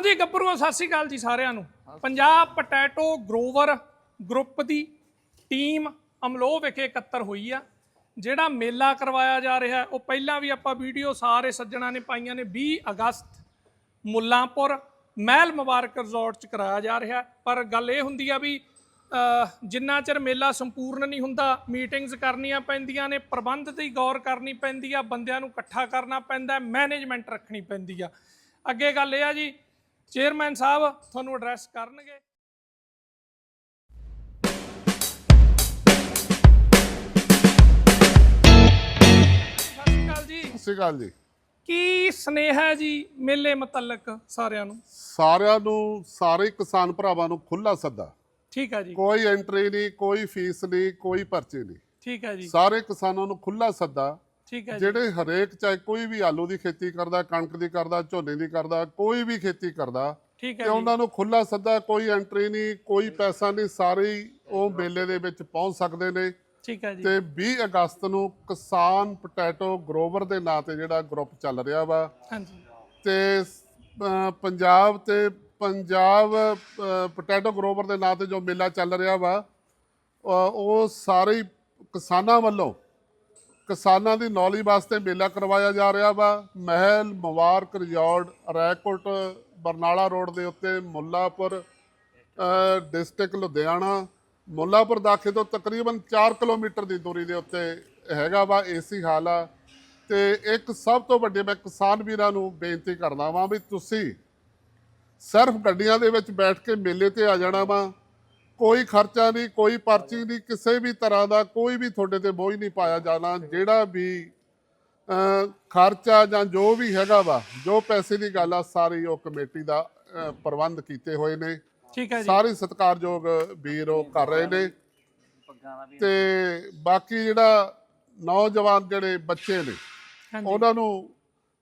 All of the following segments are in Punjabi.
ਹਾਂਜੀ ਗੱਭਰੂਆਂ, ਸਤਿ ਸ਼੍ਰੀ ਅਕਾਲ ਜੀ ਸਾਰਿਆਂ ਨੂੰ। ਪੰਜਾਬ ਪੋਟੈਟੋ ਗਰੋਵਰ ਗਰੁੱਪ ਦੀ ਟੀਮ ਅਮਲੋਹ ਵਿਖੇ ਇਕੱਤਰ ਹੋਈ ਆ। ਜਿਹੜਾ ਮੇਲਾ ਕਰਵਾਇਆ ਜਾ ਰਿਹਾ ਉਹ ਪਹਿਲਾਂ ਵੀ ਆਪਾਂ ਵੀਡੀਓ ਸਾਰੇ ਸੱਜਣਾ ਨੇ ਪਾਈਆਂ ਨੇ। 20 ਅਗਸਤ ਮੁੱਲਾਂਪੁਰ ਮਹਿਲ ਮੁਬਾਰਕ ਰਿਜ਼ੋਰਟ ਚ ਕਰਾਇਆ ਜਾ ਰਿਹਾ ਪਰ ਗੱਲ ਇਹ ਹੁੰਦੀ ਆ ਵੀ ਜਿੰਨਾ ਚਿਰ ਮੇਲਾ ਸੰਪੂਰਨ ਨਹੀਂ ਹੁੰਦਾ, ਮੀਟਿੰਗਸ ਕਰਨੀਆਂ ਪੈਂਦੀਆਂ ਨੇ, ਪ੍ਰਬੰਧ ਤੇ ਗੌਰ ਕਰਨੀ ਪੈਂਦੀ ਆ, ਬੰਦਿਆਂ ਨੂੰ ਇਕੱਠਾ ਕਰਨਾ ਪੈਂਦਾ, ਮੈਨੇਜਮੈਂਟ ਰੱਖਣੀ ਪੈਂਦੀ ਆ। ਅੱਗੇ ਗੱਲ ਇਹ ਆ ਜੀ ਚੇਅਰਮੈਨ ਸਾਹਿਬ ਤੁਹਾਨੂੰ ਐਡਰੈਸ ਕਰਨਗੇ। ਸਤਿ ਸ਼੍ਰੀ ਅਕਾਲ ਜੀ। ਸਤਿ ਸ਼੍ਰੀ ਅਕਾਲ ਜੀ। ਕੀ ਸਨੇਹ ਹੈ ਜੀ ਮੇਲੇ ਮੁਤਲਕ ਸਾਰਿਆਂ ਨੂੰ? ਸਾਰਿਆਂ ਨੂੰ ਸਾਰੇ ਕਿਸਾਨ ਭਰਾਵਾਂ ਨੂੰ ਖੁੱਲਾ ਸੱਦਾ। ਠੀਕ ਹੈ ਜੀ। ਕੋਈ ਐਂਟਰੀ ਨਹੀਂ ਕੋਈ ਫੀਸ ਨਹੀਂ ਕੋਈ ਪਰਚੇ ਨਹੀਂ। ਠੀਕ ਹੈ ਜੀ। ਸਾਰੇ ਕਿਸਾਨਾਂ ਨੂੰ ਖੁੱਲਾ ਸੱਦਾ ਠੀਕ ਹੈ ਜੀ। ਜਿਹੜੇ ਹਰੇਕ ਚਾਹੇ ਕੋਈ ਵੀ ਆਲੂ ਦੀ ਖੇਤੀ ਕਰਦਾ ਕਣਕ ਦੀ ਕਰਦਾ ਝੋਨੇ ਦੀ ਕਰਦਾ ਕੋਈ ਵੀ ਖੇਤੀ ਕਰਦਾ ਠੀਕ ਤੇ ਜੀ। ਉਹਨਾਂ ਨੂੰ ਖੁੱਲਾ ਸੱਦਾ ਕੋਈ ਐਂਟਰੀ ਨਹੀਂ ਕੋਈ ਪੈਸਾ ਨਹੀਂ ਸਾਰੇ ਹੀ ਉਹ ਮੇਲੇ ਦੇ ਵਿੱਚ ਪਹੁੰਚ ਸਕਦੇ ਨੇ। ਠੀਕ ਹੈ ਜੀ। ਤੇ 20 ਅਗਸਤ ਨੂੰ ਕਿਸਾਨ ਪੋਟੈਟੋ ਗਰੋਵਰ ਦੇ ਨਾਂ ਤੇ ਜਿਹੜਾ ਗਰੁੱਪ ਚੱਲ ਰਿਹਾ ਵਾ। ਹਾਂਜੀ। ਤੇ ਅਹ, ਪੰਜਾਬ ਤੇ ਪੰਜਾਬ ਅਹ, ਪੋਟੈਟੋ ਗਰੋਵਰ ਦੇ ਨਾਂ ਤੇ ਜੋ ਮੇਲਾ ਚੱਲ ਰਿਹਾ ਵਾ ਅਹ, ਉਹ ਸਾਰੇ ਹੀ ਕਿਸਾਨਾਂ ਵੱਲੋਂ ਕਿਸਾਨਾਂ ਦੀ ਨੌਲੇਜ ਵਾਸਤੇ ਮੇਲਾ ਕਰਵਾਇਆ ਜਾ ਰਿਹਾ ਵਾ। ਮਹਿਲ, ਮੁਬਾਰਕ ਰਿਜ਼ੋਰਟ, ਰੈਕੋਟ, ਬਰਨਾਲਾ ਰੋਡ ਦੇ ਉੱਤੇ ਮੁੱਲਾਪੁਰ ਡਿਸਟ੍ਰਿਕਟ ਲੁਧਿਆਣਾ। ਮੁੱਲਾਪੁਰ ਦਾਖੇ ਤੋਂ ਤਕਰੀਬਨ 4 ਕਿਲੋਮੀਟਰ ਦੀ ਦੂਰੀ ਦੇ ਉੱਤੇ ਹੈਗਾ ਵਾ ਏਸੀ ਹਾਲ ਆ। ਤੇ ਇੱਕ ਸਭ ਤੋਂ ਵੱਡੀ ਮੈਂ ਕਿਸਾਨ ਵੀਰਾਂ ਨੂੰ ਬੇਨਤੀ ਕਰਦਾ ਵਾਂ ਵੀ ਤੁਸੀਂ ਸਿਰਫ ਗੱਡੀਆਂ ਦੇ ਵਿੱਚ ਬੈਠ ਕੇ ਮੇਲੇ ਤੇ ਆ ਜਾਣਾ ਵਾ। ਕੋਈ ਖਰਚਾ ਨਹੀਂ ਕੋਈ ਪਰਚੀ ਨਹੀਂ ਕਿਸੇ ਵੀ ਤਰ੍ਹਾਂ ਦਾ ਕੋਈ ਵੀ ਤੁਹਾਡੇ ਤੇ ਬੋਝ ਨਹੀਂ ਪਾਇਆ ਜਾਣਾ। ਜਿਹੜਾ ਵੀ ਖਰਚਾ ਜਾਂ ਜੋ ਵੀ ਹੈਗਾ ਵਾ ਜੋ ਪੈਸੇ ਦੀ ਗੱਲ ਆ ਸਾਰੀ ਉਹ ਕਮੇਟੀ ਦਾ ਪ੍ਰਬੰਧ ਕੀਤੇ ਹੋਏ ਨੇ। ਠੀਕ ਹੈ ਜੀ। ਸਾਰੇ ਸਤਿਕਾਰਯੋਗ ਵੀਰ ਉਹ ਕਰ ਰਹੇ ਨੇ। ਤੇ ਬਾਕੀ ਜਿਹੜਾ ਨੌਜਵਾਨ ਜਿਹੜੇ ਬੱਚੇ ਨੇ ਉਹਨਾਂ ਨੂੰ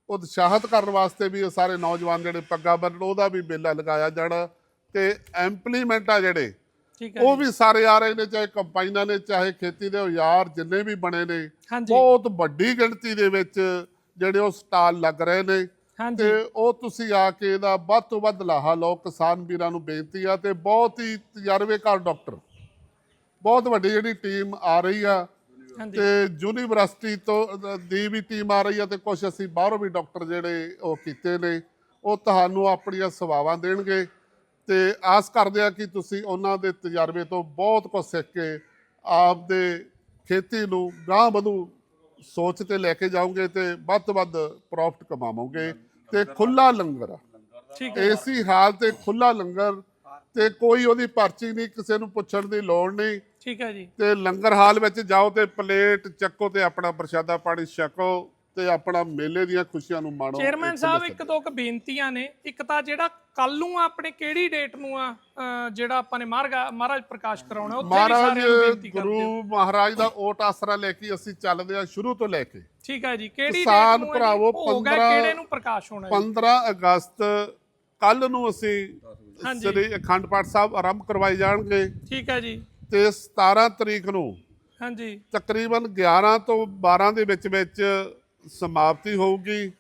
ਉਤਸ਼ਾਹਿਤ ਕਰਨ ਵਾਸਤੇ ਵੀ ਇਹ ਸਾਰੇ ਨੌਜਵਾਨ ਜਿਹੜੇ ਪੱਗਾਂ ਬੰਨਣ ਉਹਦਾ ਵੀ ਮੇਲਾ ਲਗਾਇਆ ਜਾਣਾ। ਤੇ ਇੰਪਲੀਮੈਂਟ ਆ ਜਿਹੜੇ ਉਹ ਵੀ ਸਾਰੇ ਆ ਰਹੇ ਨੇ ਚਾਹੇ ਕੰਪਾਈਨਾਂ ਨੇ ਚਾਹੇ ਖੇਤੀ ਦੇ ਔਜ਼ਾਰ ਜਿੰਨੇ ਵੀ ਬਣੇ ਨੇ ਬਹੁਤ ਵੱਡੀ ਗਿਣਤੀ ਦੇ ਵਿੱਚ ਜਿਹੜੇ ਉਹ ਸਟਾਲ ਲੱਗ ਰਹੇ ਨੇ। ਤੇ ਉਹ ਤੁਸੀਂ ਆ ਕੇ ਇਹਦਾ ਵੱਧ ਤੋਂ ਵੱਧ ਲਾਹਾ ਲਓ ਕਿਸਾਨ ਵੀਰਾਂ ਨੂੰ ਬੇਨਤੀ ਆ ਤੇ ਬਹੁਤ ਹੀ ਤਜਰਬੇਕਾਰ ਡਾਕਟਰ। ਬਹੁਤ ਵੱਡੀ ਜਿਹੜੀ ਟੀਮ ਆ ਰਹੀ ਆ ਤੇ ਯੂਨੀਵਰਸਿਟੀ ਤੋਂ ਦੀ ਵੀ ਟੀਮ ਆ ਰਹੀ ਆ ਤੇ ਕੁਝ ਅਸੀਂ ਬਾਹਰੋਂ ਵੀ ਡਾਕਟਰ ਜਿਹੜੇ ਉਹ ਕੀਤੇ ਨੇ ਉਹ ਤੁਹਾਨੂੰ ਆਪਣੀਆਂ ਸੇਵਾਵਾਂ ਦੇਣਗੇ। ਤੇ ਆਸ ਕਰਦੇ ਆ ਕਿ ਤੁਸੀਂ ਉਹਨਾਂ ਦੇ ਤਜਰਬੇ ਤੋਂ ਬਹੁਤ ਕੁਝ ਸਿੱਖ ਕੇ ਆਪ ਦੇ ਖੇਤੀ ਨੂੰ ਗਾਂਹ ਵਧੂ ਸੋਚ ਤੇ ਲੈ ਕੇ ਜਾਓਗੇ ਤੇ ਵੱਧ ਤੋਂ ਵੱਧ ਪ੍ਰੋਫਿਟ ਕਮਾਵੋਗੇ ਤੇ ਖੁੱਲਾ ਲੰਗਰ ਆ। ਠੀਕ ਹੈ। ਏਸੀ ਹਾਲ ਤੇ ਖੁੱਲਾ ਲੰਗਰ ਤੇ ਕੋਈ ਉਹਦੀ ਪਰਚੀ ਨਹੀਂ ਕਿਸੇ ਨੂੰ ਪੁੱਛਣ ਦੀ ਲੋੜ ਨਹੀਂ। ਠੀਕ ਹੈ ਜੀ। ਤੇ ਲੰਗਰ ਹਾਲ ਵਿੱਚ ਜਾਓ ਤੇ ਪਲੇਟ ਚੱਕੋ ਤੇ ਆਪਣਾ ਪ੍ਰਸ਼ਾਦਾ ਪਾਣੀ ਛਕੋ। ਤੇ ਆਪਣਾ ਮੇਲੇ ਦੀਆਂ ਖੁਸ਼ੀਆਂ ਨੂੰ ਮਾਣੋ ਚੇਅਰਮੈਨ ਸਾਹਿਬ। ਇੱਕ ਦੋ ਕੁ ਬੇਨਤੀਆਂ ਨੇ। ਇੱਕ ਤਾਂ ਜਿਹੜਾ ਕੱਲ ਨੂੰ ਆਪਣੇ ਕਿਹੜੀ ਡੇਟ ਨੂੰ ਆ ਜਿਹੜਾ ਆਪਾਂ ਨੇ ਮਹਾਰਾਜ ਪ੍ਰਕਾਸ਼ ਕਰਾਉਣਾ ਉੱਥੇ ਵੀ ਮਹਾਰਾਜ ਸਾਰਿਆਂ ਨੂੰ ਬੇਨਤੀ ਕਰਦੇ ਹੋ। ਗੁਰੂ ਮਹਾਰਾਜ ਦਾ ਓਟ ਆਸਰਾ ਲੈ ਕੇ ਅਸੀਂ ਚੱਲਦੇ ਆ ਸ਼ੁਰੂ ਤੋਂ ਲੈ ਕੇ। ਠੀਕ ਹੈ ਜੀ। ਕਿਹੜੀ ਕਿਸਾਨ ਡੇਟ ਨੂੰ ਆ ਜੀ? ਭਰਾਵੋ, ਭੋਗ ਹੈ, 15 ਕਿਹੜੇ ਨੂੰ ਪ੍ਰਕਾਸ਼ ਹੋਣਾ ਜੀ? 15 ਅਗਸਤ ਕੱਲ ਨੂੰ ਅਸੀਂ ਹਾਂਜੀ। ਸ੍ਰੀ ਅਖੰਡ ਪਾਠ ਸਾਹਿਬ ਆਰੰਭ ਕਰਵਾਏ ਜਾਣਗੇ। ਠੀਕ ਹੈ ਜੀ। ਤੇ 17 ਤਰੀਕ ਨੂੰ ਹਾਂਜੀ। ਤਕਰੀਬਨ 11 ਤੋਂ 12 ਦੇ ਵਿੱਚ ਵਿੱਚ ਸਮਾਪਤੀ ਹੋਊਗੀ।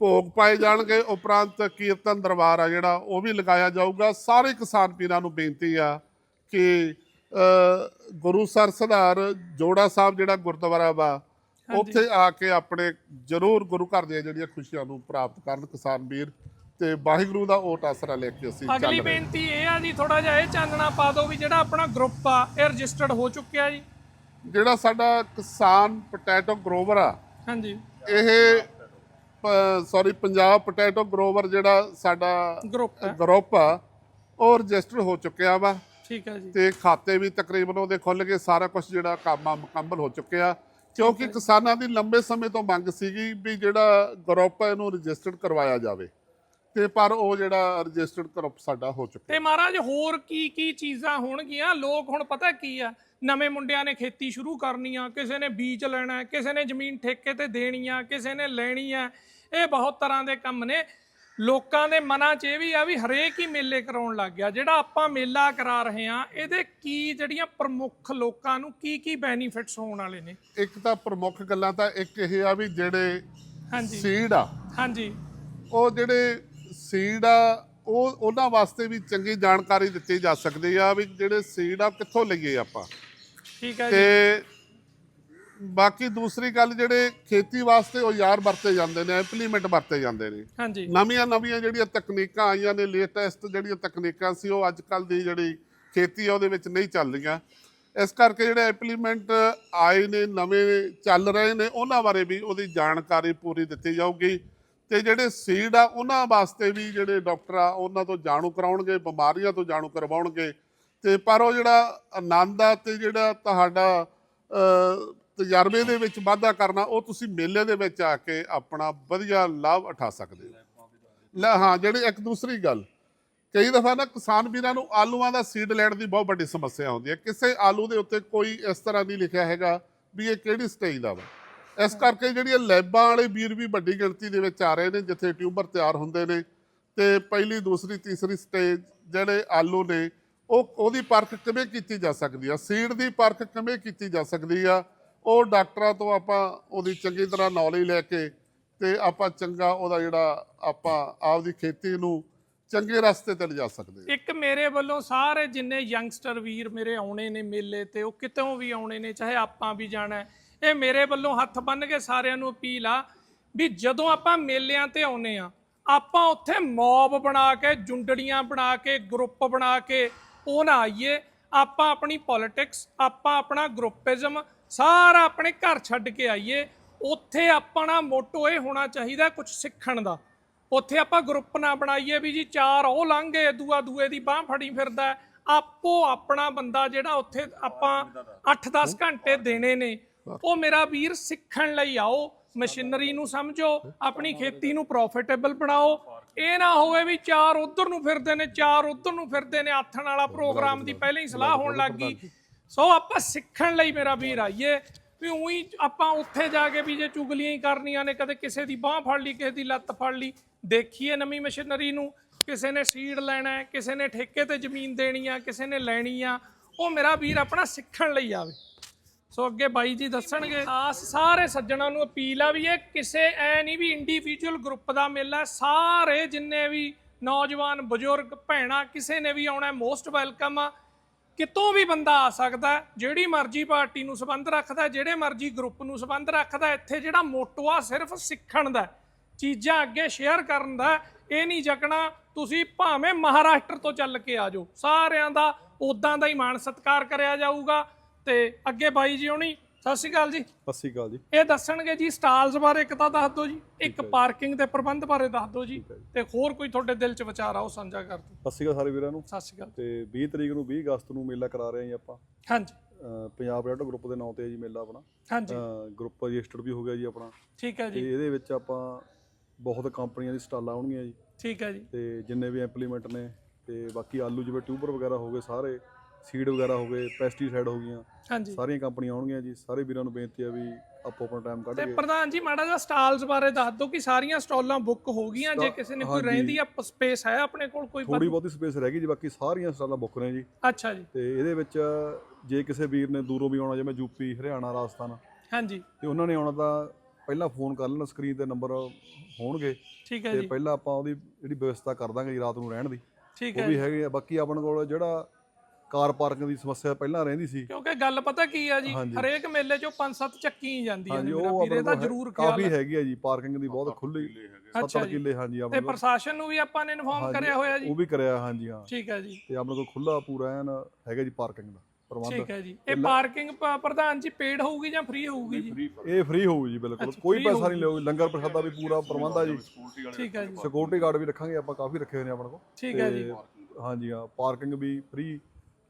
ਭੋਗ ਪਾਏ ਜਾਣਗੇ ਉਪਰੰਤ ਕੀਰਤਨ ਦਰਬਾਰ ਆ ਜਿਹੜਾ ਉਹ ਵੀ ਲਗਾਇਆ ਜਾਊਗਾ। ਸਾਰੇ ਕਿਸਾਨ ਵੀਰਾਂ ਨੂੰ ਬੇਨਤੀ ਆ ਕਿ ਗੁਰੂ ਸਰ ਜੋੜਾ ਸਾਹਿਬ ਜਿਹੜਾ ਗੁਰਦੁਆਰਾ ਵਾ ਉੱਥੇ ਆ ਕੇ ਆਪਣੇ ਜ਼ਰੂਰ ਗੁਰੂ ਘਰ ਦੀਆਂ ਜਿਹੜੀਆਂ ਖੁਸ਼ੀਆਂ ਨੂੰ ਪ੍ਰਾਪਤ ਕਰਨ ਕਿਸਾਨ ਵੀਰ। ਤੇ ਵਾਹਿਗੁਰੂ ਦਾ ਓਟ ਆਸਰਾ ਲੈ ਕੇ ਅਸੀਂ ਚੱਲ ਅਗਲੀ ਰਹੇ ਹਾਂ। ਬੇਨਤੀ ਇਹ ਆ ਜੀ ਥੋੜਾ ਜਿਹਾ ਇਹ ਚਾਨਣਾ ਪਾ ਦਿਓ ਵੀ ਜਿਹੜਾ ਆਪਣਾ ਗਰੁੱਪ ਆ ਇਹ ਰਜਿਸਟਰਡ ਹੋ ਚੁੱਕਿਆ ਜੀ। ਜਿਹੜਾ ਸਾਡਾ ਕਿਸਾਨ ਪੋਟੈਟੋ ਗਰੋਵਰ ਆ ਹਾਂਜੀ। ਇਹ ਸੌਰੀ ਪੰਜਾਬ ਪੋਟੈਟੋ ਗਰੋਵਰ ਜਿਹੜਾ ਸਾਡਾ ਗਰੁੱਪ ਹੈ। ਗਰੁੱਪ ਆ ਉਹ ਰਜਿਸਟਰ ਹੋ ਚੁੱਕਿਆ ਵਾ। ਠੀਕ ਹੈ ਜੀ। ਤੇ ਖਾਤੇ ਵੀ ਤਕਰੀਬਨ ਉਹਦੇ ਖੁੱਲ ਗਏ ਸਾਰਾ ਕੁਝ ਜਿਹੜਾ ਕੰਮ ਆ ਮੁਕੰਮਲ ਹੋ ਚੁੱਕਿਆ। ਕਿਉਂਕਿ ਕਿਸਾਨਾਂ ਦੀ ਲੰਬੇ ਸਮੇਂ ਤੋਂ ਮੰਗ ਸੀਗੀ ਵੀ ਜਿਹੜਾ ਗਰੁੱਪ ਹੈ ਇਹਨੂੰ ਰਜਿਸਟਰਡ ਕਰਵਾਇਆ ਜਾਵੇ। ਤੇ ਪਰ ਉਹ ਜਿਹੜਾ ਰਜਿਸਟਰਡ ਗਰੁੱਪ ਸਾਡਾ ਹੋ ਚੁੱਕਿਆ। ਤੇ ਮਹਾਰਾਜ ਹੋਰ ਕੀ ਕੀ ਚੀਜ਼ਾਂ ਹੋਣਗੀਆਂ? ਲੋਕ ਹੁਣ ਪਤਾ ਕੀ ਆ ਨਵੇਂ ਮੁੰਡਿਆਂ ਨੇ ਖੇਤੀ ਸ਼ੁਰੂ ਕਰਨੀ ਆ ਕਿਸੇ ਨੇ ਬੀਜ ਲੈਣਾ ਕਿਸੇ ਨੇ ਜ਼ਮੀਨ ਠੇਕੇ ਤੇ ਦੇਣੀ ਆ ਕਿਸੇ ਨੇ ਲੈਣੀ ਆ ਇਹ ਬਹੁਤ ਤਰ੍ਹਾਂ ਦੇ ਕੰਮ ਨੇ। ਲੋਕਾਂ ਦੇ ਮਨਾਂ 'ਚ ਇਹ ਵੀ ਆ ਵੀ ਹਰੇਕ ਹੀ ਮੇਲੇ ਕਰਾਉਣ ਲੱਗ ਗਿਆ। ਜਿਹੜਾ ਆਪਾਂ ਮੇਲਾ ਕਰਾ ਰਹੇ ਆ ਇਹਦੇ ਕੀ ਜਿਹੜੀਆਂ ਪ੍ਰਮੁੱਖ ਲੋਕਾਂ ਨੂੰ ਕੀ ਕੀ ਬੈਨੀਫਿਟਸ ਹੋਣ ਵਾਲੇ ਨੇ? ਇੱਕ ਤਾਂ ਪ੍ਰਮੁੱਖ ਗੱਲਾਂ ਤਾਂ ਇੱਕ ਇਹ ਆ ਵੀ ਜਿਹੜੇ ਹਾਂਜੀ। ਸੀਡ ਆ ਹਾਂਜੀ। ਉਹ ਜਿਹੜੇ ਸੀਡ ਆ ਉਹ ਉਹਨਾਂ ਵਾਸਤੇ ਵੀ ਚੰਗੀ ਜਾਣਕਾਰੀ ਦਿੱਤੀ ਜਾ ਸਕਦੀ ਆ ਵੀ ਜਿਹੜੇ ਸੀਡ ਆ ਕਿੱਥੋਂ ਲਈਏ ਆਪਾਂ। ਠੀਕ ਹੈ ਜੀ। ਤੇ ਬਾਕੀ ਦੂਸਰੀ ਗੱਲ ਜਿਹੜੇ ਖੇਤੀ ਵਾਸਤੇ ਔਜ਼ਾਰ ਵਰਤੇ ਜਾਂਦੇ ਨੇ ਇੰਪਲੀਮੈਂਟ ਵਰਤੇ ਜਾਂਦੇ ਨੇ। ਹਾਂਜੀ। ਨਵੀਆਂ ਨਵੀਆਂ ਜਿਹੜੀਆਂ ਤਕਨੀਕਾਂ ਆਈਆਂ ਨੇ ਲੇਟੈਸਟ ਜਿਹੜੀਆਂ ਤਕਨੀਕਾਂ ਸੀ ਉਹ ਅੱਜ ਕੱਲ ਦੀ ਜਿਹੜੀ ਖੇਤੀ ਆ ਉਹਦੇ ਵਿੱਚ ਨਹੀਂ ਚੱਲ ਰਹੀਆਂ। ਇਸ ਕਰਕੇ ਜਿਹੜੇ ਇੰਪਲੀਮੈਂਟ ਆਏ ਨੇ ਨਵੇਂ ਚੱਲ ਰਹੇ ਨੇ ਉਹਨਾਂ ਬਾਰੇ ਵੀ ਉਹਦੀ ਜਾਣਕਾਰੀ ਪੂਰੀ ਦਿੱਤੀ ਜਾਊਗੀ। ਤੇ ਜਿਹੜੇ ਸੀਡ ਆ, ਉਹਨਾਂ ਵਾਸਤੇ ਵੀ ਜਿਹੜੇ ਡਾਕਟਰ ਆ, ਉਹਨਾਂ ਤੋਂ ਜਾਣੂ ਕਰਾਉਣਗੇ, ਬਿਮਾਰੀਆਂ ਤੋਂ ਜਾਣੂ ਕਰਵਾਉਣਗੇ। ਤੇ ਪਰ ਉਹ ਜਿਹੜਾ ਆਨੰਦ ਆ ਤੇ ਜਿਹੜਾ ਤੁਹਾਡਾ ਤਜਰਬੇ ਦੇ ਵਿੱਚ ਵਾਧਾ ਕਰਨਾ, ਉਹ ਤੁਸੀਂ ਮੇਲੇ ਦੇ ਵਿੱਚ ਆ ਕੇ ਆਪਣਾ ਵਧੀਆ ਲਾਭ ਉਠਾ ਸਕਦੇ ਹੋ। ਲੈ ਹਾਂ, ਜਿਹੜੀ ਇੱਕ ਦੂਸਰੀ ਗੱਲ, ਕਈ ਦਫਾ ਨਾ ਕਿਸਾਨ ਵੀਰਾਂ ਨੂੰ ਆਲੂਆਂ ਦਾ ਸੀਡ ਲੈਣ ਦੀ ਬਹੁਤ ਵੱਡੀ ਸਮੱਸਿਆ ਹੁੰਦੀ ਹੈ। ਕਿਸੇ ਆਲੂ ਦੇ ਉੱਤੇ ਕੋਈ ਇਸ ਤਰ੍ਹਾਂ ਨਹੀਂ ਲਿਖਿਆ ਹੈਗਾ ਵੀ ਇਹ ਕਿਹੜੀ ਸਟੇਜ ਦਾ ਵਾ। ਇਸ ਕਰਕੇ ਜਿਹੜੀਆਂ ਲੈਬਾਂ ਵਾਲੇ ਵੀਰ ਵੀ ਵੱਡੀ ਗਿਣਤੀ ਦੇ ਵਿੱਚ ਆ ਰਹੇ ਨੇ, ਜਿੱਥੇ ਟਿਊਬਰ ਤਿਆਰ ਹੁੰਦੇ ਨੇ ਤੇ ਪਹਿਲੀ, ਦੂਸਰੀ, ਤੀਸਰੀ ਸਟੇਜ ਜਿਹੜੇ ਆਲੂ ਨੇ, ਉਹ ਉਹਦੀ ਪਰਖ ਕਿਵੇਂ ਕੀਤੀ ਜਾ ਸਕਦੀ ਆ? ਸੀਡ ਦੀ ਪਰਖ ਕਿਵੇਂ ਕੀਤੀ ਜਾ ਸਕਦੀ ਆ? ਉਹ ਡਾਕਟਰਾਂ ਤੋਂ ਆਪਾਂ ਉਹਦੀ ਚੰਗੀ ਤਰ੍ਹਾਂ ਨੌਲੇਜ ਲੈ ਕੇ ਤੇ ਆਪਾਂ ਚੰਗਾ ਉਹਦਾ ਜਿਹੜਾ ਆਪਾਂ ਆਪਦੀ ਖੇਤੀ ਨੂੰ ਚੰਗੇ ਰਸਤੇ ਤੇ ਲਿਜਾ ਸਕਦੇ ਇੱਕ ਮੇਰੇ ਵੱਲੋਂ ਸਾਰੇ ਜਿੰਨੇ ਯੰਗਸਟਰ ਵੀਰ ਮੇਰੇ ਆਉਣੇ ਨੇ ਮੇਲੇ ਤੇ, ਉਹ ਕਿਤੋਂ ਵੀ ਆਉਣੇ ਨੇ, ਚਾਹੇ ਆਪਾਂ ਵੀ ਜਾਣਾ ਇਹ ਮੇਰੇ ਵੱਲੋਂ ਹੱਥ ਬੰਨ ਕੇ ਸਾਰਿਆਂ ਨੂੰ ਅਪੀਲ ਆ ਵੀ ਜਦੋਂ ਆਪਾਂ ਮੇਲਿਆਂ ਤੇ ਆਉਨੇ ਆ ਆਪਾਂ ਉੱਥੇ ਮੌਬ ਬਣਾ ਕੇ, ਜੁੰਡੜੀਆਂ ਬਣਾ ਕੇ ਗਰੁੱਪ ਬਣਾ ਕੇ, ਉਹ ਨਾ ਆਈਏ। ਆਪਾਂ ਆਪਣੀ ਪੋਲਿਟਿਕਸ ਆਪਾਂ ਆਪਣਾ ਗਰੁੱਪਿਜ਼ਮ ਸਾਰਾ ਆਪਣੇ ਘਰ ਛੱਡ ਕੇ ਆਈਏ। ਉੱਥੇ ਆਪਣਾ ਮੋਟੋ ਇਹ ਹੋਣਾ ਚਾਹੀਦਾ ਕੁਝ ਸਿੱਖਣ ਦਾ। ਉੱਥੇ ਆਪਾਂ ਗਰੁੱਪ ਨਾ ਬਣਾਈਏ ਵੀ ਜੀ ਚਾਰ ਉਹ ਲੰਘੇ, ਦੂਆ ਦੂਏ ਦੀ ਬਾਹ ਫੜੀ ਫਿਰਦਾ ਆਪੋ ਆਪਣਾ ਬੰਦਾ ਜਿਹੜਾ ਉੱਥੇ ਆਪਾਂ 8-10 ਘੰਟੇ ਦੇਣੇ ਨੇ। ਉਹ ਮੇਰਾ ਵੀਰ ਸਿੱਖਣ ਲਈ ਆਓ ਮਸ਼ੀਨਰੀ ਨੂੰ ਸਮਝੋ ਆਪਣੀ ਖੇਤੀ ਨੂੰ ਪ੍ਰੋਫਿਟੇਬਲ ਬਣਾਓ। ਇਹ ਨਾ ਹੋਵੇ ਵੀ ਚਾਰ ਉਧਰ ਨੂੰ ਫਿਰਦੇ ਨੇ ਚਾਰ ਉਧਰ ਨੂੰ ਫਿਰਦੇ ਨੇ ਆਥਣ ਵਾਲਾ ਪ੍ਰੋਗਰਾਮ ਦੀ ਪਹਿਲਾਂ ਹੀ ਸਲਾਹ ਹੋਣ ਲੱਗ ਗਈ। ਸੋ ਆਪਾਂ ਸਿੱਖਣ ਲਈ ਮੇਰਾ ਵੀਰ ਆਈਏ ਵੀ ਉਹੀ ਆਪਾਂ ਉੱਥੇ ਜਾ ਕੇ ਵੀ ਜੇ ਚੁਗਲੀਆਂ ਹੀ ਕਰਨੀਆਂ ਨੇ ਕਦੇ ਕਿਸੇ ਦੀ ਬਾਹ ਫੜ ਲਈ ਕਿਸੇ ਦੀ ਲੱਤ ਫੜ ਲਈ ਦੇਖੀਏ ਨਵੀਂ ਮਸ਼ੀਨਰੀ ਨੂੰ ਕਿਸੇ ਨੇ ਸੀਡ ਲੈਣਾ ਕਿਸੇ ਨੇ ਠੇਕੇ ਤੇ ਜ਼ਮੀਨ ਦੇਣੀ ਆ ਕਿਸੇ ਨੇ ਲੈਣੀ ਆ ਉਹ ਮੇਰਾ ਵੀਰ ਆਪਣਾ ਸਿੱਖਣ ਲਈ ਆਵੇ। ਸੋ ਅੱਗੇ ਬਾਈ ਜੀ ਦੱਸਣਗੇ। ਖਾਸ ਸਾਰੇ ਸੱਜਣਾਂ ਨੂੰ ਅਪੀਲ ਆ ਵੀ ਇਹ ਕਿਸੇ ਐ ਨਹੀਂ ਵੀ ਇੰਡੀਵਿਜੂਅਲ ਗਰੁੱਪ ਦਾ ਮੇਲਾ ਹੈ। ਸਾਰੇ ਜਿੰਨੇ ਵੀ ਨੌਜਵਾਨ, ਬਜ਼ੁਰਗ, ਭੈਣਾਂ, ਕਿਸੇ ਨੇ ਵੀ ਆਉਣਾ ਮੋਸਟ ਵੈਲਕਮ ਆ। ਕਿਤੋਂ ਵੀ ਬੰਦਾ ਆ ਸਕਦਾ, ਜਿਹੜੀ ਮਰਜ਼ੀ ਪਾਰਟੀ ਨੂੰ ਸੰਬੰਧ ਰੱਖਦਾ, ਜਿਹੜੇ ਮਰਜ਼ੀ ਗਰੁੱਪ ਨੂੰ ਸੰਬੰਧ ਰੱਖਦਾ, ਇੱਥੇ ਜਿਹੜਾ ਮੋਟੋ ਆ ਸਿਰਫ ਸਿੱਖਣ ਦਾ। ਚੀਜ਼ਾਂ ਅੱਗੇ ਸ਼ੇਅਰ ਕਰਨ ਦਾ, ਇਹ ਨਹੀਂ ਜਕਣਾ, ਤੁਸੀਂ ਭਾਵੇਂ ਮਹਾਰਾਸ਼ਟਰ ਤੋਂ ਚੱਲ ਕੇ ਆ ਜਾਓ। ਸਾਰਿਆਂ ਦਾ ਉਦਾਂ ਦਾ ਹੀ ਮਾਣ ਸਤਿਕਾਰ ਕਰਿਆ ਜਾਊਗਾ। ਤੇ ਅੱਗੇ ਬਾਈ ਜੀ ਹੋਣੀ ਸਤਿ ਸ਼੍ਰੀ ਅਕਾਲ ਜੀ। ਸਤਿ ਸ਼੍ਰੀ ਅਕਾਲ ਜੀ। ਇਹ ਦੱਸਣਗੇ ਜੀ ਸਟਾਲਸ ਬਾਰੇ ਇੱਕ ਤਾਂ ਦੱਸ ਦਿਓ ਜੀ ਇੱਕ ਪਾਰਕਿੰਗ ਦੇ ਪ੍ਰਬੰਧ ਬਾਰੇ ਦੱਸ ਦਿਓ ਜੀ ਤੇ ਹੋਰ ਕੋਈ ਤੁਹਾਡੇ ਦਿਲ 'ਚ ਵਿਚਾਰ ਆ ਉਹ ਸਾਂਝਾ ਕਰ ਦਿਓ। ਸਤਿ ਸ਼੍ਰੀ ਅਕਾਲ ਸਾਰੇ ਵੀਰਾਂ ਨੂੰ। ਸਤਿ ਸ਼੍ਰੀ ਅਕਾਲ। ਤੇ 20 ਤਰੀਕ ਨੂੰ 20 ਅਗਸਤ ਨੂੰ ਮੇਲਾ ਕਰਾ ਰਹੇ ਹਾਂ ਜੀ ਆਪਾਂ। ਹਾਂਜੀ। ਪੰਜਾਬ ਰੈਡ ਗਰੁੱਪ ਦੇ ਨਾਂ ਤੇ ਹੈ ਜੀ ਮੇਲਾ ਆਪਣਾ। ਹਾਂਜੀ। ਗਰੁੱਪ ਰਜਿਸਟਰਡ ਵੀ ਹੋ ਗਿਆ ਜੀ ਆਪਣਾ। ਠੀਕ ਹੈ ਤੇ ਜੀ ਇਹਦੇ ਵਿੱਚ ਆਪਾਂ ਬਹੁਤ ਕੰਪਨੀਆਂ ਦੀ ਸਟਾਲਾਂ ਆਉਣਗੀਆਂ ਜੀ। ਠੀਕ ਹੈ ਜੀ। ਤੇ ਜਿੰਨੇ ਵੀ ਇੰਪਲੀਮੈਂਟ ਨੇ ਤੇ ਬਾਕੀ ਆਲੂ ਜਿਵੇਂ ਟਿਊਬਰ ਵਗੈਰਾ ਹੋ ਗਏ ਸਾਰੇ ਸੀਡ ਵਗੈਰਾ ਹੋ ਗਏ ਪੈਸਟੀਸਾਈਡ ਹੋ ਗਈਆਂ ਹਾਂਜੀ। ਸਾਰੀਆਂ ਕੰਪਨੀਆਂ ਆਉਣਗੀਆਂ ਜੀ ਸਾਰੇ ਵੀਰਾਂ ਨੂੰ ਬੇਨਤੀ ਆ ਵੀ ਆਪੋ ਆਪਣਾ ਟਾਈਮ ਕੱਢ ਤੇ ਕੇ ਪ੍ਰਧਾਨ ਜੀ ਮਾੜਾ ਜਿਹਾ ਸਟਾਲਸ ਬਾਰੇ ਦੱਸ ਦਿਓ ਕਿ ਸਾਰੀਆਂ ਸਟਾਲਾਂ ਬੁੱਕ ਹੋ ਗਈਆਂ ਜੇ ਕਿਸੇ ਨੇ ਕੋਈ ਹਾਂਜੀ। ਰਹਿੰਦੀ ਆ ਸਪੇਸ ਹੈ ਆਪਣੇ ਕੋਲ ਕੋਈ ਥੋੜੀ ਬਹੁਤੀ ਸਪੇਸ ਰਹਿ ਗਈ ਜੀ ਬਾਕੀ ਸਾਰੀਆਂ ਸਟਾਲਾਂ ਬੁੱਕ ਨੇ ਜੀ। ਅੱਛਾ ਜੀ। ਤੇ ਇਹਦੇ ਵਿੱਚ ਜੇ ਕਿਸੇ ਵੀਰ ਨੇ ਦੂਰੋਂ ਵੀ ਆਉਣਾ ਜਿਵੇਂ ਯੂਪੀ ਹਰਿਆਣਾ ਰਾਜਸਥਾਨ ਹਾਂਜੀ। ਤੇ ਉਹਨਾਂ ਨੇ ਆਉਣਾ ਤਾਂ ਪਹਿਲਾਂ ਫੋਨ ਕਰ ਲੈਣਾ ਸਕਰੀਨ ਤੇ ਨੰਬਰ ਹੋਣਗੇ। ਠੀਕ ਹੈ ਤੇ ਜੀ। ਪਹਿਲਾਂ ਆਪਾਂ ਉਹਦੀ ਜਿਹੜੀ ਵਿਵਸਥਾ ਕਰ ਦਾਂਗੇ ਜੀ ਰਾਤ ਨੂੰ ਰਹਿਣ ਦੀ ਠੀਕ ਉਹ ਹੈ ਵੀ ਹੈਗੇ ਆ। ਬਾਕੀ ਆਪਣੇ ਕੋਲ ਜਿਹੜਾ ਕਾਰ ਪਾਰਕਿੰਗ ਦੀ ਸਮੱਸਿਆ ਪਹਿਲਾਂ ਰਹਿੰਦੀ ਸੀ। ਕਿਉਂਕਿ ਗੱਲ ਪਤਾ ਕੀ ਆ ਜੀ। ਹਰੇਕ ਮੇਲੇ 'ਚੋਂ ਪੰਜ ਸੱਤ ਚੱਕੀ ਹੀ ਜਾਂਦੀਆਂ ਨੇ ਮੇਰਾ ਵੀਰੇ ਦਾ ਜ਼ਰੂਰ ਖਿਆਲ ਕਾਫੀ। ਹੈਗੀ ਆ ਜੀ ਪਾਰਕਿੰਗ ਦੀ ਬਹੁਤ ਖੁੱਲੀ ਅੱਛਾ 70 ਜੀ। ਕਿੱਲੇ ਹਾਂਜੀ ਤੇ ਆਪਣੇ ਕੋਲ। ਪ੍ਰਸ਼ਾਸਨ ਨੂੰ ਵੀ ਆਪਾਂ ਨੇ ਇਨਫੋਰਮ ਕਰਿਆ ਹੋਇਆ ਜੀ। ਉਹ ਵੀ ਕਰਿਆ ਹਾਂਜੀ ਹਾਂ। ਠੀਕ ਹੈ ਜੀ। ਤੇ ਆਪਣੇ ਕੋਲ ਖੁੱਲਾ ਪੂਰਾ ਐਨ ਹੈਗਾ ਜੀ ਪਾਰਕਿੰਗ ਦਾ ਠੀਕ ਪ੍ਰਬੰਧ ਹੈ ਜੀ। ਇਹ ਪਾਰਕਿੰਗ ਪ੍ਰਧਾਨ ਜੀ ਪੇਡ ਹੋਊਗੀ ਜਾਂ ਫ੍ਰੀ ਹੋਊਗੀ ਜੀ? ਇਹ ਫ੍ਰੀ ਹੋਊ ਜੀ ਬਿਲਕੁਲ। ਕੋਈ ਪੈਸਾ ਨਹੀਂ ਲਿਓ ਲੰਗਰ ਪ੍ਰਸ਼ਾਦ ਦਾ ਵੀ ਪੂਰਾ ਪ੍ਰਬੰਧ ਆ ਜੀ। ਠੀਕ ਹੈ ਜੀ। ਸਿਕਿਉਰਿਟੀ ਗਾਰਡ ਵੀ ਰੱਖਾਂਗੇ ਆਪਾਂ ਕਾਫੀ ਰੱਖੇ ਹੋਏ ਨੇ ਆਪਣੇ ਕੋਲ। ਠੀਕ ਹੈ ਜੀ। ਤੇ ਹਾਂਜੀ ਹਾਂ ਪਾਰਕਿੰਗ ਵੀ ਫ੍ਰੀ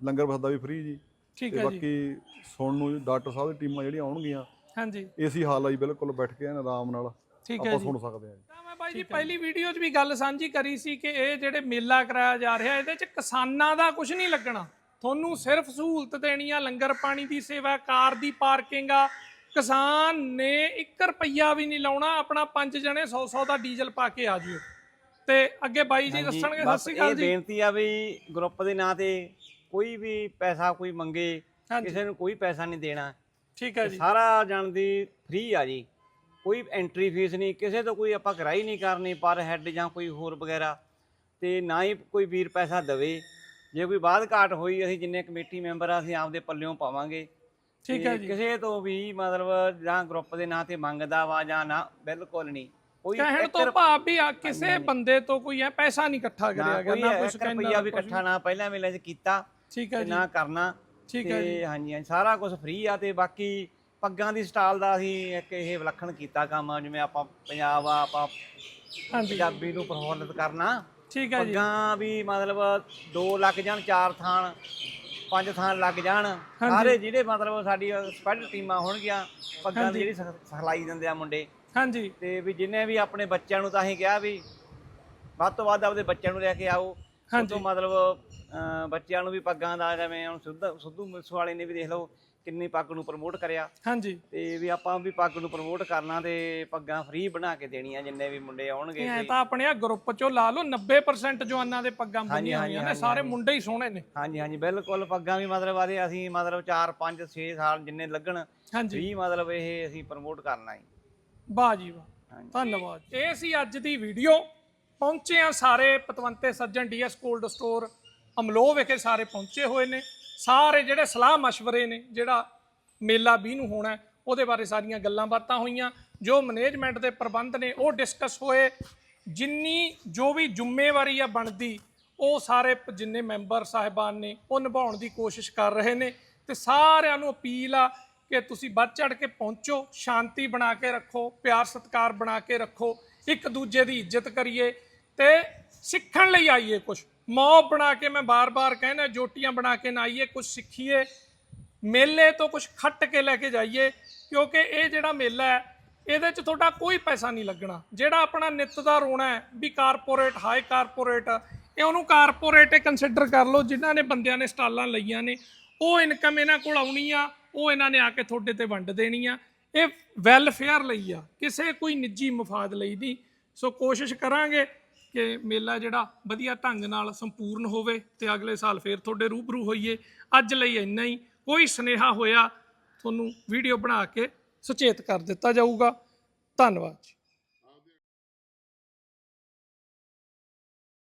ਲੰਗਰ ਪ੍ਰਸ਼ਾਦ ਦਾ ਵੀ ਫ੍ਰੀ ਜੀ। ਠੀਕ ਹੈ ਜੀ। ਬਾਕੀ ਸੁਣਨ ਨੂੰ ਡਾਕਟਰ ਸਾਹਿਬ ਦੀ ਟੀਮਾਂ ਜਿਹੜੀਆਂ ਆਉਣਗੀਆਂ ਹਾਂਜੀ। ਏਸੀ ਹਾਲ ਆ ਜੀ ਬਿਲਕੁਲ ਬੈਠ ਕੇ ਐਨ ਆਰਾਮ ਨਾਲ ਠੀਕ ਹੈ ਆਪਾਂ ਜੀ। ਸੁਣ ਸਕਦੇ ਹਾਂ ਜੀ। ਤਾਂ ਮੈਂ ਬਾਈ ਜੀ ਪਹਿਲੀ ਵੀਡੀਓ 'ਚ ਵੀ ਗੱਲ ਸਾਂਝੀ ਕਰੀ ਸੀ ਕਿ ਇਹ ਜਿਹੜੇ ਮੇਲਾ ਕਰਾਇਆ ਜਾ ਰਿਹਾ ਇਹਦੇ 'ਚ ਕਿਸਾਨਾਂ ਦਾ ਕੁਝ ਨਹੀਂ ਲੱਗਣਾ। ਤੁਹਾਨੂੰ ਸਿਰਫ ਸਹੂਲਤ ਦੇਣੀ ਆ ਲੰਗਰ ਪਾਣੀ ਦੀ ਸੇਵਾ ਕਾਰ ਦੀ ਪਾਰਕਿੰਗ ਆ। ਕਿਸਾਨ ਨੇ 1 ਰੁਪਈਆ ਵੀ ਨਹੀਂ ਲਾਉਣਾ ਆਪਣਾ ਪੰਜ ਜਣੇ 100 100 ਦਾ ਡੀਜ਼ਲ ਪਾ ਕੇ ਆ ਜਿਓ। ਤੇ ਅੱਗੇ ਬਾਈ ਜੀ ਦੱਸਣਗੇ ਸਤਿ ਸ਼੍ਰੀ ਇਹ ਅਕਾਲ ਜੀ। ਬੇਨਤੀ ਆ ਵੀ ਗਰੁੱਪ ਦੇ ਨਾਂ ਤੇ ਕੋਈ ਵੀ ਪੈਸਾ ਕੋਈ ਮੰਗੇ ਹਾਂਜੀ। ਕਿਸੇ ਨੂੰ ਕੋਈ ਪੈਸਾ ਨਹੀਂ ਦੇਣਾ। ਠੀਕ ਹੈ ਜੀ। ਸਾਰਾ ਜਾਣ ਦੀ ਫ੍ਰੀ ਆ ਜੀ। ਕੋਈ ਐਂਟਰੀ ਫੀਸ ਨਹੀਂ ਕਿਸੇ ਤੋਂ ਕੋਈ ਆਪਾਂ ਕਰਾਈ ਨਹੀਂ ਕਰਨੀ ਪਰ ਹੈੱਡ ਜਾਂ ਕੋਈ ਹੋਰ ਵਗੈਰਾ। ਤੇ ਨਾ ਹੀ ਕੋਈ ਵੀਰ ਪੈਸਾ ਦੇਵੇ। ਜੇ ਕੋਈ ਬਾਅਦ ਘਾਟ ਹੋਈ ਅਸੀਂ ਜਿੰਨੇ ਕਮੇਟੀ ਮੈਂਬਰ ਆ ਅਸੀਂ ਆਪਦੇ ਪੱਲਿਓਂ ਪਾਵਾਂਗੇ। ਠੀਕ ਤੇ ਹੈ ਜੀ। ਕਿਸੇ ਤੋਂ ਵੀ ਮਤਲਬ ਜਾਂ ਗਰੁੱਪ ਦੇ ਨਾਂ ਤੇ ਮੰਗਦਾ ਵਾ ਜਾਂ ਨਾ ਬਿਲਕੁਲ ਨਹੀਂ। ਕੋਈ ਕਹਿਣ ਇੱਕ ਤੋਂ ਭਾਵ ਵੀ ਆ ਕਿਸੇ ਬੰਦੇ ਤੋਂ ਕੋਈ ਐ ਪੈਸਾ ਨਹੀਂ ਇਕੱਠਾ ਨਾ ਕਰਿਆ ਗਿਆ ਕੋਈ ਨਾ ਇੱਕ ਕੁਝ ਕਹਿੰਦਾ ਰੁਪਈਆ ਵੀ ਇਕੱਠਾ ਨਾ ਪਹਿਲਾਂ ਵੇਲੇ ਚ ਕੀਤਾ। ਠੀਕ ਤੇ ਹੈ ਜੀ। ਨਾ ਕਰਨਾ ਠੀਕ ਹੈ ਜੀ। ਤੇ ਹਾਂਜੀ ਹਾਂਜੀ ਸਾਰਾ ਕੁਝ ਫ੍ਰੀ ਆ ਤੇ ਬਾਕੀ ਪੱਗਾਂ ਦੀ ਸਟਾਲ ਦਾ ਅਸੀਂ ਇੱਕ ਇਹ ਵਿਲੱਖਣ ਕੀਤਾ ਕੰਮ ਜਿਵੇਂ ਆਪਾਂ ਪੰਜਾਬ ਆ ਆਪਾਂ ਹਾਂਜੀ। ਪੰਜਾਬੀ ਨੂੰ ਪ੍ਰਫੁੱਲਤ ਕਰਨਾ। ਠੀਕ ਹੈ ਜੀ। ਪੱਗਾਂ ਵੀ ਮਤਲਬ 2 ਲੱਖ ਜਾਣ 4 ਥਾਨ 5 ਥਾਨ ਲੱਗ ਜਾਣ। ਸਾਰੇ ਜਿਹੜੇ ਮਤਲਬ ਸਾਡੀ ਸਪੈਸ਼ਲ ਟੀਮਾਂ ਹੋਣਗੀਆਂ ਪੱਗਾਂ ਦੀ ਜਿਹੜੀ ਸਿਖ- ਸਿਖਲਾਈ ਦਿੰਦੇ ਆ ਮੁੰਡੇ। ਹਾਂਜੀ। ਤੇ ਵੀ ਜਿੰਨੇ ਵੀ ਆਪਣੇ ਬੱਚਿਆਂ ਨੂੰ ਤਾਂ ਅਸੀਂ ਕਿਹਾ ਵੀ ਵੱਧ ਤੋਂ ਵੱਧ ਆਪਦੇ ਬੱਚਿਆਂ ਨੂੰ ਲੈ ਕੇ ਆਓ। ਹਾਂਜੀ। ਉਦੋਂ ਮਤਲਬ ਬੱਚਿਆਂ ਨੂੰ ਵੀ ਪੱਗਾਂ ਦਾ ਜਿਵੇਂ ਹੁਣ ਸਿੱਧੂ ਸਿੱਧੂ ਮੂਸੇ ਵਾਲੇ ਨੇ ਵੀ ਦੇਖ ਲਓ ਕਿੰਨੀ ਪੱਗ ਨੂੰ ਪ੍ਰਮੋਟ ਕਰਿਆ। ਹਾਂਜੀ। ਤੇ ਵੀ ਆਪਾਂ ਵੀ ਪੱਗ ਨੂੰ ਪ੍ਰਮੋਟ ਕਰਨਾ ਤੇ ਪੱਗਾਂ ਫ੍ਰੀ ਬਣਾ ਕੇ ਦੇਣੀਆਂ ਜਿੰਨੇ ਵੀ ਮੁੰਡੇ ਆਉਣਗੇ ਐ ਤਾਂ ਆਪਣੇ ਆ ਗਰੁੱਪ ਚੋਂ ਲਾ ਲਓ 90% ਜਵਾਨਾਂ ਦੇ ਪੱਗਾਂ ਬੰਨੀਆਂ ਹੋਈਆਂ ਨੇ ਸਾਰੇ ਮੁੰਡੇ ਹੀ ਸੋਹਣੇ ਨੇ। ਹਾਂਜੀ ਹਾਂਜੀ ਬਿਲਕੁਲ ਪੱਗਾਂ ਵੀ ਮਤਲਬ ਆਦੇ ਅਸੀਂ ਮਤਲਬ 4 5 6 ਸਾਲ ਜਿੰਨੇ ਲੱਗਣ ਵੀ ਮਤਲਬ ਇਹ ਅਸੀਂ ਪ੍ਰਮੋਟ ਕਰਨਾ ਹੈ ਵਾਹ ਜੀ ਵਾਹ। ਧੰਨਵਾਦ ਇਹ ਸੀ ਅੱਜ ਦੀ ਵੀਡੀਓ ਪਹੁੰਚੇ ਆ ਸਾਰੇ ਪਤਵੰਤੇ ਸੱਜਣ ਡੀਐਸ ਕੋਲਡ ਸਟੋਰ ਅਮਲੋਹ ਵਿਖੇ ਸਾਰੇ ਪਹੁੰਚੇ ਹੋਏ ਨੇ। ਸਾਰੇ ਜਿਹੜੇ ਸਲਾਹ مشਵਰੇ ਨੇ, ਜਿਹੜਾ ਮੇਲਾ 20 ਨੂੰ ਹੋਣਾ ਉਹਦੇ ਬਾਰੇ ਸਾਰੀਆਂ ਗੱਲਾਂ ਬਾਤਾਂ ਹੋਈਆਂ। ਜੋ ਮੈਨੇਜਮੈਂਟ ਦੇ ਪ੍ਰਬੰਧ ਨੇ, ਉਹ ਡਿਸਕਸ ਹੋਏ। ਜਿੰਨੀ ਜੋ ਵੀ ਜ਼ਿੰਮੇਵਾਰੀ ਆ ਬਣਦੀ, ਉਹ ਸਾਰੇ ਜਿੰਨੇ ਮੈਂਬਰ ਸਾਹਿਬਾਨ ਨੇ, ਉਹ ਨਿਭਾਉਣ ਦੀ ਕੋਸ਼ਿਸ਼ ਕਰ ਰਹੇ ਨੇ। ਤੇ ਸਾਰਿਆਂ ਨੂੰ ਅਪੀਲ ਆ ਕਿ ਤੁਸੀਂ ਵੱਧ ਚੜ ਕੇ ਪਹੁੰਚੋ, ਸ਼ਾਂਤੀ ਬਣਾ ਕੇ ਰੱਖੋ, ਪਿਆਰ ਸਤਿਕਾਰ ਬਣਾ ਕੇ ਰੱਖੋ। ਇੱਕ ਦੂਜੇ ਦੀ ਇੱਜ਼ਤ ਕਰੀਏ। ਤੇ ਸਿੱਖਣ ਲਈ ਆਈਏ ਕੁਝ ਮੌਬ ਬਣਾ ਕੇ ਮੈਂ ਬਾਰ-ਬਾਰ ਕਹਿੰਦਾ, ਜੋਟੀਆਂ ਬਣਾ ਕੇ ਨਾ ਆਈਏ ਕੁਝ ਸਿੱਖੀਏ। ਮੇਲੇ ਤੋਂ ਕੁਝ ਖੱਟ ਕੇ ਲੈ ਕੇ ਜਾਈਏ, ਕਿਉਂਕਿ ਇਹ ਜਿਹੜਾ ਮੇਲਾ ਹੈ, ਇਹਦੇ 'ਚ ਤੁਹਾਡਾ ਕੋਈ ਪੈਸਾ ਨਹੀਂ ਲੱਗਣਾ। ਜਿਹੜਾ ਆਪਣਾ ਨਿੱਤ ਦਾ ਰੋਣਾ ਹੈ, ਵੀ ਕਾਰਪੋਰੇਟ, ਹਾਈ ਕਾਰਪੋਰੇਟ, ਇਹ ਉਹਨੂੰ ਕਾਰਪੋਰੇਟ ਕੰਸੀਡਰ ਕਰ ਲਓ, ਜਿਨ੍ਹਾਂ ਨੇ ਬੰਦਿਆਂ ਨੇ ਸਟਾਲਾਂ ਲਈਆਂ ਨੇ, ਉਹ ਇਨਕਮ ਇਹਨਾਂ ਕੋਲ ਆਉਣੀ ਆ, ਉਹ ਇਹਨਾਂ ਨੇ ਆ ਕੇ ਤੁਹਾਡੇ ਤੇ ਵੰਡ ਦੇਣੀ ਆ। ਇਹ ਵੈਲਫੇਅਰ ਲਈ ਆ, ਕਿਸੇ ਕੋਈ ਨਿੱਜੀ ਮਫਾਦ ਲਈ ਨਹੀਂ। ਸੋ ਕੋਸ਼ਿਸ਼ ਕਰਾਂਗੇ ਕਿ ਮੇਲਾ ਜਿਹੜਾ ਵਧੀਆ ਢੰਗ ਨਾਲ ਸੰਪੂਰਨ ਹੋਵੇ ਤੇ ਅਗਲੇ ਸਾਲ ਫੇਰ ਤੁਹਾਡੇ ਰੂਬਰੂ ਹੋਈਏ। ਅੱਜ ਲਈ ਇੰਨਾ ਹੀ। ਕੋਈ ਸਨੇਹਾ ਹੋਇਆ, ਤੁਹਾਨੂੰ ਵੀਡੀਓ ਬਣਾ ਕੇ ਸੁਚੇਤ ਕਰ ਦਿੱਤਾ ਜਾਊਗਾ। ਧੰਨਵਾਦ ਜੀ।